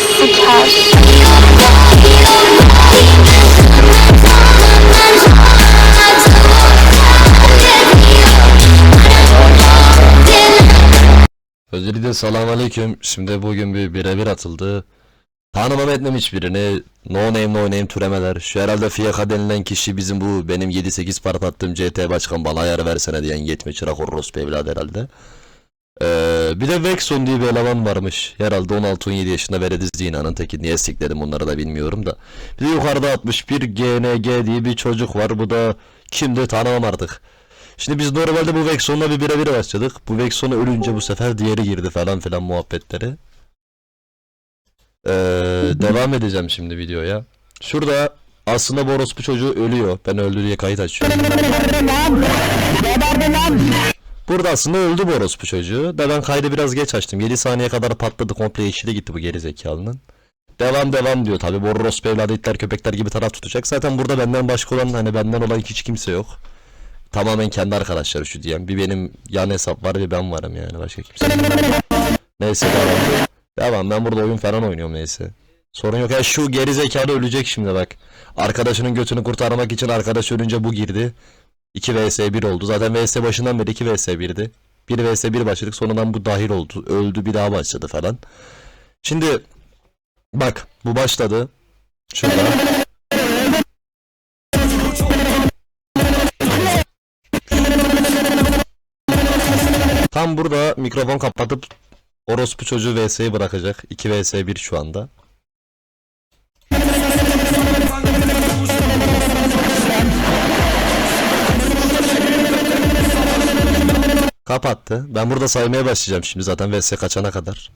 siker. Öncelikle selam aleyküm. Şimdi bugün bir birebir atıldı. Tanımam etmem hiçbirini. No name no name türemeler. Şu herhalde fiyaka denilen kişi bizim bu benim 7-8 part attığım CT başkan bana ayar versene diyen yetme çırak orospu evladı herhalde. Ee, bir de Vexon diye bir eleman varmış. Herhalde 16-17 yaşında verediz Zina'nın teki. Niye sikledim bunları da bilmiyorum da. Bir de yukarıda 61 GNG diye bir çocuk var. Bu da kimdi tanımam artık. Şimdi biz normalde bu Vexon'la bir birebir başladık. Bu Vexon ölünce bu sefer diğeri girdi falan filan muhabbetleri. Ee, devam edeceğim şimdi videoya. Şurada aslında bu orospu çocuğu ölüyor. Ben öldü diye kayıt açıyorum. Burada aslında öldü bu orospu çocuğu. Da ben kaydı biraz geç açtım. 7 saniye kadar patladı komple yeşile gitti bu geri zekalının. Devam devam diyor tabi bu orospu evladı itler köpekler gibi taraf tutacak. Zaten burada benden başka olan hani benden olan hiç kimse yok. Tamamen kendi arkadaşları şu diyen. Bir benim yan hesap var bir ben varım yani başka kimse. yok. Neyse devam. Devam ben burada oyun falan oynuyorum neyse. Sorun yok ya şu geri zekalı ölecek şimdi bak. Arkadaşının götünü kurtarmak için arkadaş ölünce bu girdi. 2 vs 1 oldu. Zaten vs başından beri 2 vs 1'di. 1 vs 1 başladık sonradan bu dahil oldu. Öldü bir daha başladı falan. Şimdi bak bu başladı. Şurada. Tam burada mikrofon kapatıp orospu çocuğu vs'yi bırakacak. 2 vs 1 şu anda. Kapattı. Ben burada saymaya başlayacağım şimdi zaten vs kaçana kadar.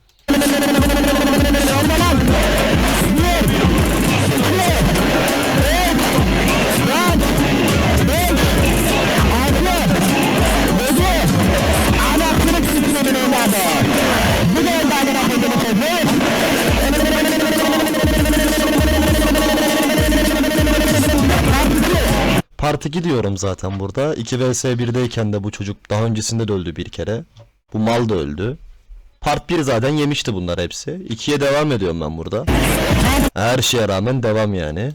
Part 2 diyorum zaten burada. 2 vs 1'deyken de bu çocuk daha öncesinde de öldü bir kere. Bu mal da öldü. Part 1 zaten yemişti bunlar hepsi. 2'ye devam ediyorum ben burada. Her şeye rağmen devam yani.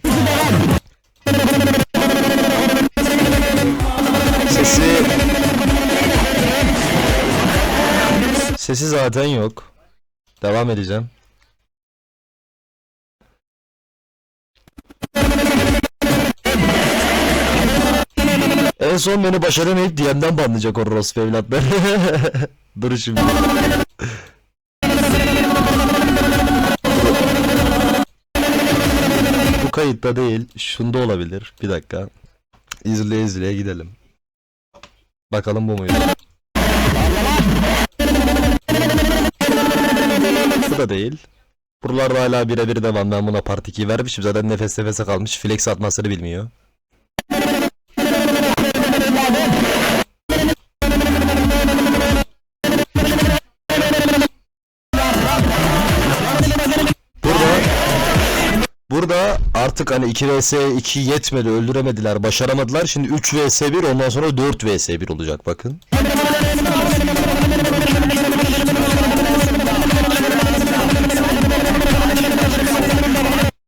Sesi... Sesi zaten yok. Devam edeceğim. En son beni başaramayıp DM'den banlayacak o orospu evlatlar. Dur şimdi. Bu kayıtta değil. Şunda olabilir. Bir dakika. İzleye izleye gidelim. Bakalım bu muydu? Bu da değil. Buralarda hala birebir devam. Ben buna part 2'yi vermişim. Zaten nefes nefese kalmış. Flex atmasını bilmiyor. Burada artık hani 2 vs 2 yetmedi öldüremediler başaramadılar şimdi 3 vs 1 ondan sonra 4 vs 1 olacak bakın.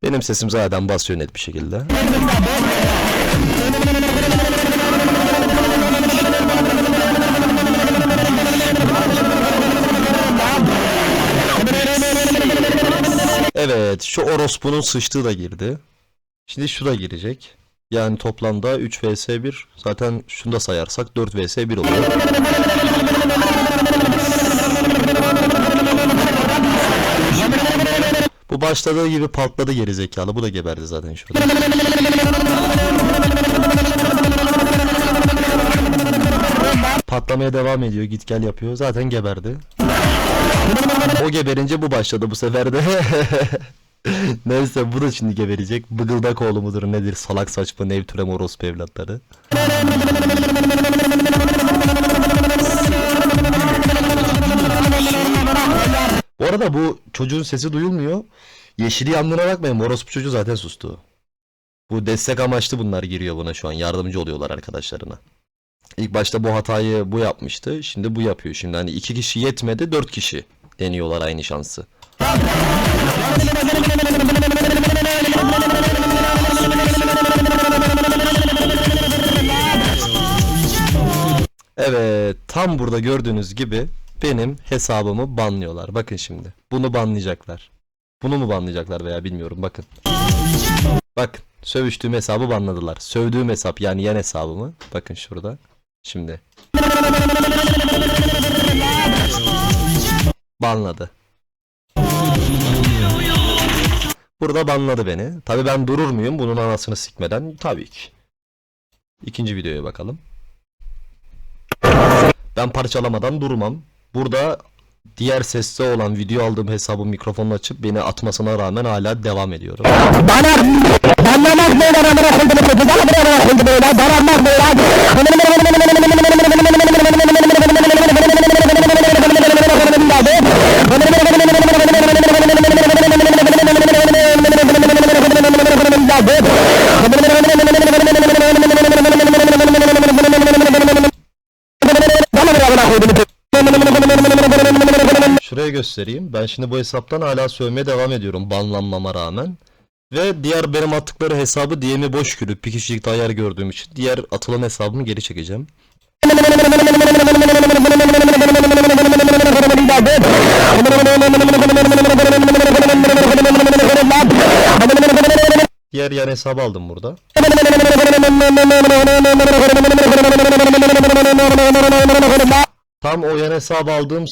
Benim sesim zaten basıyor net bir şekilde. Evet şu orospunun sıçtığı da girdi. Şimdi şu da girecek. Yani toplamda 3 vs 1 zaten şunu da sayarsak 4 vs 1 oluyor. Bu başladığı gibi patladı geri zekalı. Bu da geberdi zaten şurada. Patlamaya devam ediyor. Git gel yapıyor. Zaten geberdi. O geberince bu başladı bu sefer de. Neyse bu da şimdi geberecek. Bıgıldak oğlu mudur nedir salak saçma nev türem orospu evlatları. Bu arada bu çocuğun sesi duyulmuyor. Yeşili yandığına bakmayın orospu çocuğu zaten sustu. Bu destek amaçlı bunlar giriyor buna şu an yardımcı oluyorlar arkadaşlarına. İlk başta bu hatayı bu yapmıştı. Şimdi bu yapıyor. Şimdi hani iki kişi yetmedi dört kişi deniyorlar aynı şansı. Evet tam burada gördüğünüz gibi benim hesabımı banlıyorlar. Bakın şimdi bunu banlayacaklar. Bunu mu banlayacaklar veya bilmiyorum bakın. Bakın sövüştüğüm hesabı banladılar. Sövdüğüm hesap yani yan hesabımı. Bakın şurada. Şimdi. Banladı. Burada banladı beni. Tabi ben durur muyum bunun anasını sikmeden? Tabii ki. İkinci videoya bakalım. Ben parçalamadan durmam. Burada diğer seste olan video aldığım hesabın mikrofonunu açıp beni atmasına rağmen hala devam ediyorum. Şuraya göstereyim. Ben şimdi bu hesaptan hala sövmeye devam ediyorum banlanmama rağmen. Ve diğer benim attıkları hesabı DM'i boş görüp bir kişilik ayar gördüğüm için diğer atılan hesabımı geri çekeceğim. Diğer yan hesabı aldım burada. Tam o yan hesabı aldığım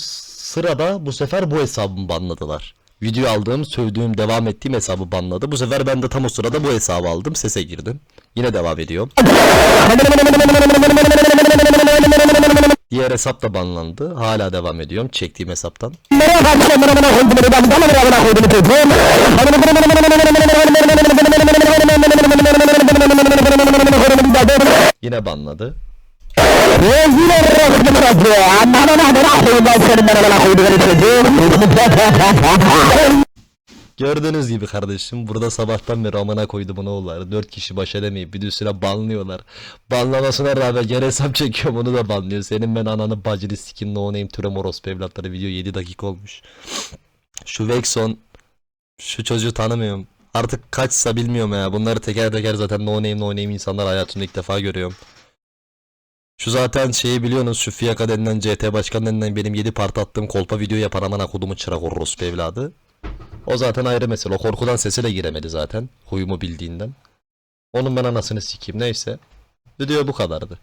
sırada bu sefer bu hesabımı banladılar. Video aldığım, sövdüğüm, devam ettiğim hesabı banladı. Bu sefer ben de tam o sırada bu hesabı aldım. Sese girdim. Yine devam ediyorum. Diğer hesap da banlandı. Hala devam ediyorum çektiğim hesaptan. Yine banladı. Gördüğünüz gibi kardeşim burada sabahtan beri amına koydu bunu oğullar. 4 kişi baş edemeyip bir üstüne banlıyorlar. Banlamasına rağmen gene hesap çekiyorum onu da banlıyor. Senin ben ananı bacını sikin no name türe orospu evlatları video 7 dakika olmuş. Şu Vexon şu çocuğu tanımıyorum. Artık kaçsa bilmiyorum ya. Bunları teker teker zaten no name no name insanlar hayatımda ilk defa görüyorum. Şu zaten şeyi biliyorsunuz şu Fiyaka denilen CT başkan denilen benim 7 part attığım kolpa video yapan amına kodumu çırak orospu evladı. O zaten ayrı mesele. O korkudan sese de giremedi zaten. Huyumu bildiğinden. Onun ben anasını sikeyim neyse. Video bu kadardı.